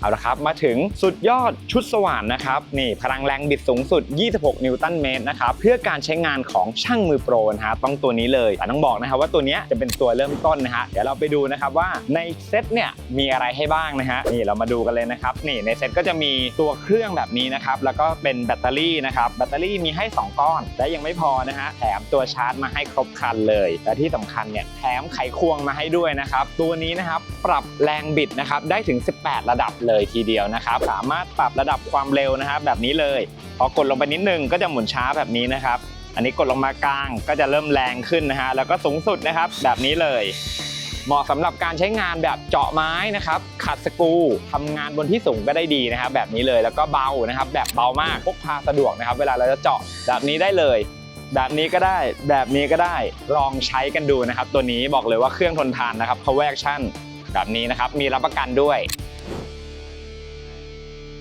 เอาละครับ มาถึงสุดยอดชุดสว่านนะครับ นี่พลังแรงบิดสูงสุด 26 นิวตันเมตรนะครับ เพื่อการใช้งานของช่างมือโปรนะฮะต้องตัวนี้เลย แต่ต้องบอกนะครับว่าตัวนี้จะเป็นตัวเริ่มต้นนะฮะ เดี๋ยวเราไปดูนะครับว่าในเซตเนี่ยมีอะไรให้บ้างนะฮะ นี่เรามาดูกันเลยนะครับ นี่ในเซตก็จะมีตัวเครื่องแบบนี้นะครับ แล้วก็เป็นแบตเตอรี่นะครับ แบตเตอรี่มีให้ 2 ก้อน และยังไม่พอนะฮะ แถมตัวชาร์จมาให้ครบคันเลย และที่สำคัญเนี่ยแถมไขควงมาให้ด้วยนะครับ ตัวนี้นะครับปรับแรงบิดนะครับได้ถึง 18 ระดับเลยลยทีเดียวนะครับ สามารถปรับระดับความเร็วนะครับแบบนี้เลย พอกดลงไปนิดนึงก็จะหมุนช้าแบบนี้นะครับ อันนี้กดลงมากลางก็จะเริ่มแรงขึ้นนะฮะแล้วก็สูงสุดนะครับแบบนี้เลยเหมาะสำหรับการใช้งานแบบเจาะไม้นะครับขัดสกูทำงานบนที่สูงก็ได้ดีนะครับแบบนี้เลยแล้วก็เบานะครับ แบบเบามากพกพาสะดวกนะครับ เวลาเราจะเจาะแบบนี้ได้เลย แบบนี้ก็ได้แบบนี้ก็ได้ลองใช้กันดูนะครับ ตัวนี้บอกเลยว่าเครื่องทนทานนะครับ power action แบบนี้นะครับมีรับประกันด้วย